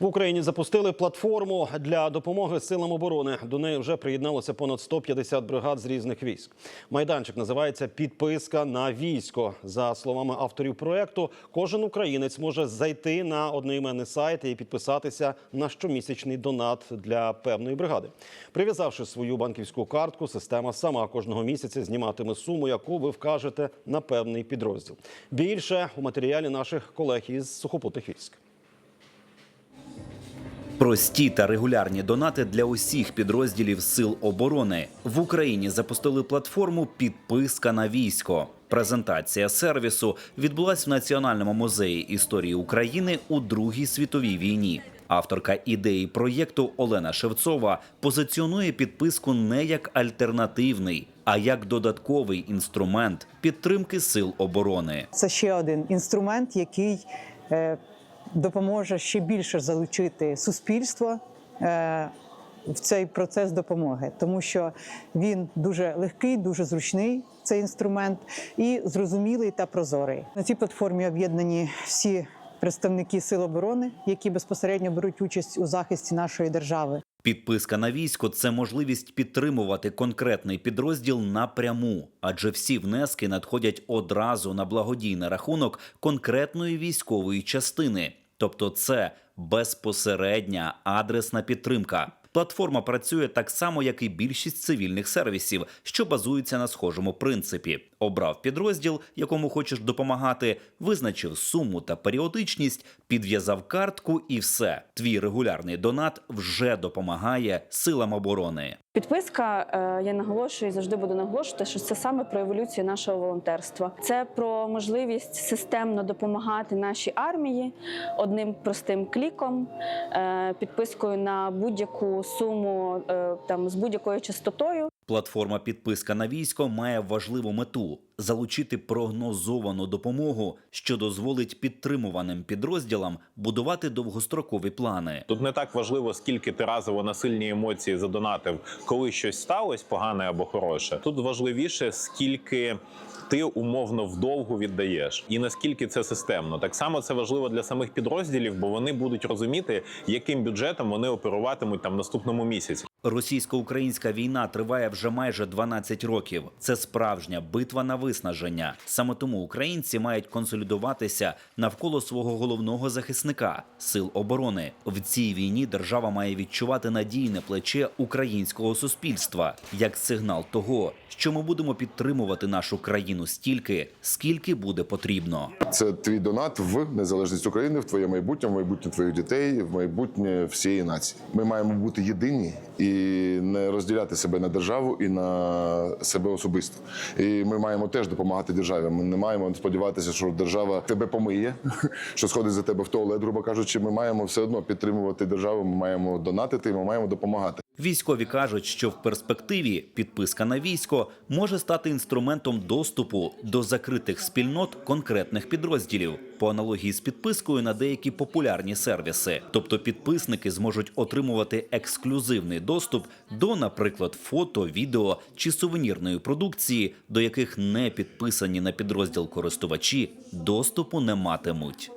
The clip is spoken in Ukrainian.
В Україні запустили платформу для допомоги силам оборони. До неї вже приєдналося понад 150 бригад з різних військ. Майданчик називається Підписка на військо. За словами авторів проекту, кожен українець може зайти на одноіменний сайт і підписатися на щомісячний донат для певної бригади. Прив'язавши свою банківську картку, система сама кожного місяця зніматиме суму, яку ви вкажете на певний підрозділ. Більше у матеріалі наших колег із сухопутних військ. Прості та регулярні донати для усіх підрозділів сил оборони в Україні запустили платформу Підписка на військо. Презентація сервісу відбулась в Національному музеї історії України у Другій світовій війні. Авторка ідеї проєкту Олена Шевцова позиціонує підписку не як альтернативний, а як додатковий інструмент підтримки сил оборони. Це ще один інструмент, який е, допоможе ще більше залучити суспільство е, в цей процес допомоги, тому що він дуже легкий, дуже зручний. Цей інструмент і зрозумілий та прозорий. На цій платформі об'єднані всі представники сил оборони, які безпосередньо беруть участь у захисті нашої держави. Підписка на військо це можливість підтримувати конкретний підрозділ напряму, адже всі внески надходять одразу на благодійний рахунок конкретної військової частини, тобто це безпосередня адресна підтримка. Платформа працює так само, як і більшість цивільних сервісів, що базуються на схожому принципі. Обрав підрозділ, якому хочеш допомагати, визначив суму та періодичність, підв'язав картку, і все. Твій регулярний донат вже допомагає силам оборони. Підписка, е, я наголошую і завжди буду наголошувати, що це саме про еволюцію нашого волонтерства. Це про можливість системно допомагати нашій армії одним простим кліком, е, підпискою на будь-яку суму е, там з будь-якою частотою. Платформа підписка на військо має важливу мету залучити прогнозовану допомогу, що дозволить підтримуваним підрозділам будувати довгострокові плани. Тут не так важливо, скільки ти разово на сильні емоції задонатив, коли щось сталося погане або хороше. Тут важливіше, скільки ти умовно вдовгу віддаєш, і наскільки це системно. Так само це важливо для самих підрозділів, бо вони будуть розуміти, яким бюджетом вони оперуватимуть там наступному місяці. Російсько-українська війна триває вже майже 12 років. Це справжня битва на виснаження. Саме тому українці мають консолідуватися навколо свого головного захисника сил оборони. В цій війні держава має відчувати надійне плече українського суспільства як сигнал того, що ми будемо підтримувати нашу країну стільки, скільки буде потрібно. Це твій донат в незалежність України, в твоє майбутнє, в майбутнє твоїх дітей, в майбутнє всієї нації. Ми маємо бути єдині і не розділяти себе на державу і на себе особисто. І ми маємо теж допомагати державі. Ми не маємо сподіватися, що держава тебе помиє, що сходить за тебе в туалет, грубо кажучи. Ми маємо все одно підтримувати державу. Ми маємо донатити, ми маємо допомагати. Військові кажуть, що в перспективі підписка на військо може стати інструментом доступу до закритих спільнот конкретних підрозділів по аналогії з підпискою на деякі популярні сервіси. Тобто підписники зможуть отримувати ексклюзивний доступ до, наприклад, фото, відео чи сувенірної продукції, до яких не підписані на підрозділ користувачі доступу не матимуть.